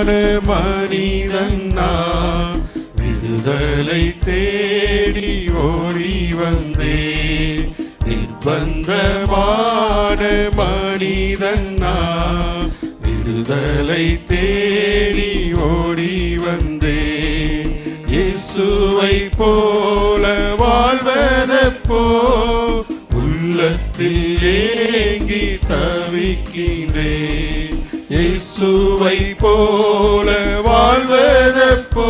மனிதன் நான் விடுதலை தேடி ஓடி வந்தேன் நிர்பந்தமான மனிதன் நான் விடுதலை தேடி ஓடி வந்தேன் இயேசுவை போல வாழ்வதப்போ உள்ளத்தில் ஏங்கி தவிக்கின்றேன் இயேசுவை போல வாழ்வதப்போ?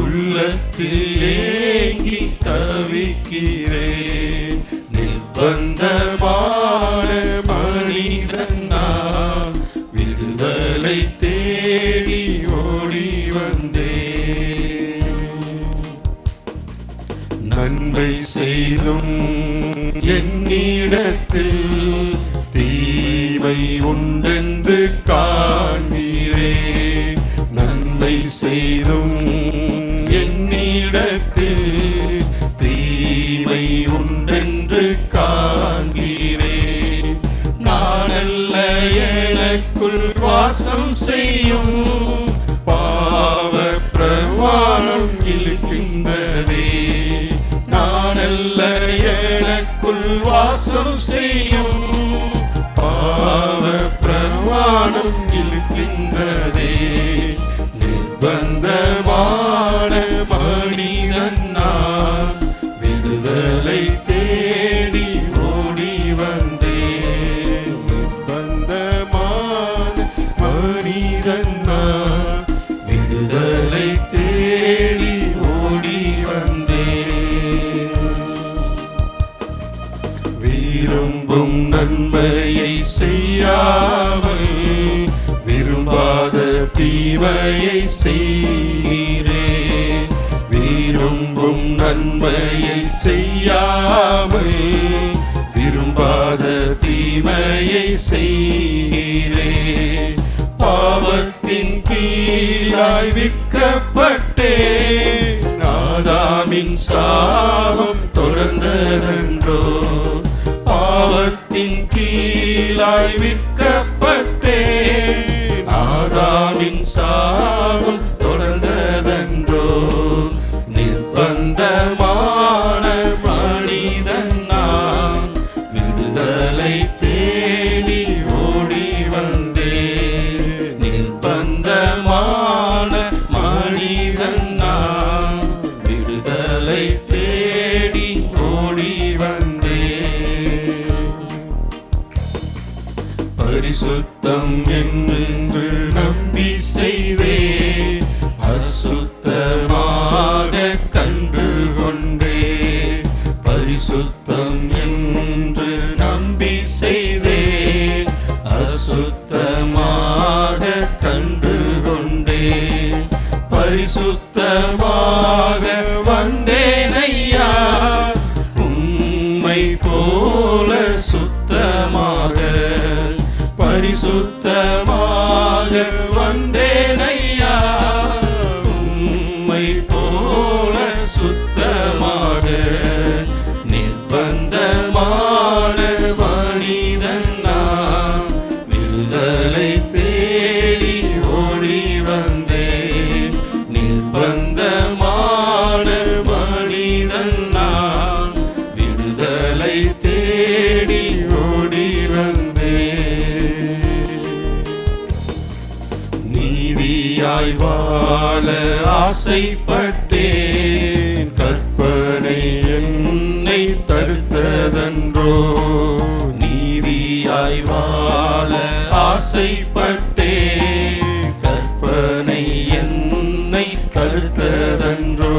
உள்ளத்தில் ஏங்கி தவிக்கிறேன். நிர்பந்தமான மனிதன் நான் விடுதலை தேடி ஓடி வந்தேன். நன்மை செய்தும் என்னிடத்தில் தீமை உண்டு. காண்கிறே. நன்மை செய்தும் என்னிடத்தில் தீமை உண்டென்று காண்கிறே. நானல்ல எனக்குள் வாசம் செய்யும் பாவ பிரவாணம் இழுக்கின்றதே நானல்ல எனக்குள் வாசம் இழுக்கின்றதே நிர்பந்தமான மனிதன் நான் விடுதலை தேடி ஓடி வந்தேன் நிர்பந்தமான மனிதன் தீமையை செய்கிறே. விரும்பும் நன்மையை செய்யாமல் விரும்பாத தீமையை செய்கிறே. பாவத்தின் கீழாய் விற்கப்பட்டே. நாதாமின் சாபம் தொடர்ந்ததென்றோ. பாவத்தின் கீழாய் விற்க பரிசுத்தம் என்று நம்பி செய்தே அசுத்தமாக கண்டு கொண்டே. பரிசுத்தம் என்று நம்பி செய்தே அசுத்தமாக கண்டு கொண்டே. பரிசுத்தமாக வந்தேனையா உம்மை போல சுத்த பரிசுத்தமாக நீதியாய் வாழ ஆசைப்பட்டேன். கற்பனை என்னை தடுத்ததன்றோ. நீதியாய் வாழ ஆசைப்பட்டேன். கற்பனை என்னை தடுத்ததன்றோ.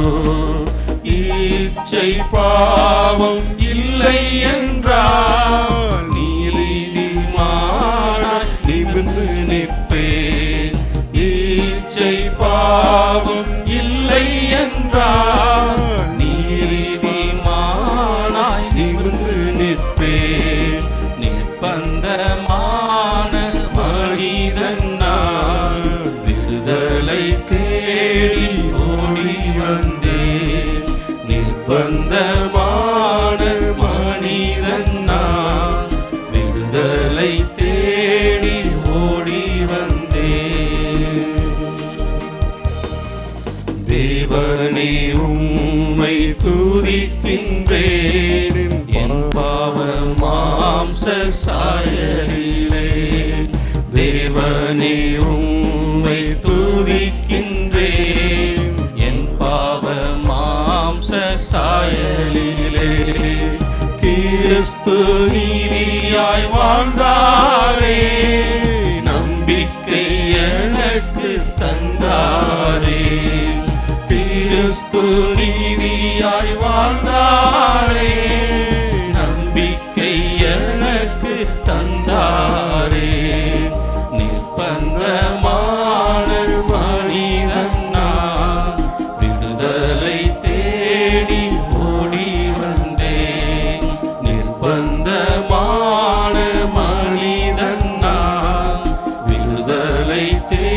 இச்சை பாவம் இல்லை என் வந்தே நிர்பந்தமான மனிதன் நான். விடுதலை தேடி ஓடி வந்தே. தேவனே உம்மை துதிக்கின்றேன். என் பாவ மாம்ச சாயலிலே. தேவனே உம் கிறிஸ்து நீதியாய் வாழ்ந்தாரே. நம்பிக்கை எனக்கு தந்த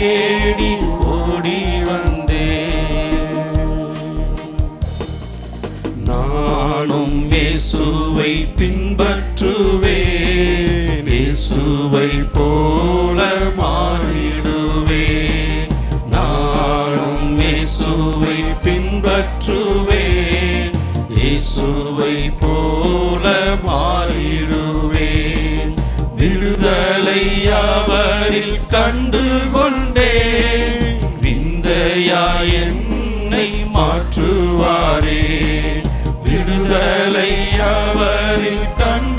here. உங்களை அவரில் கண்டு கொண்டேன் விந்தையா என்னை மாற்றுவாரே. விடுதலை அவரில் கண்டு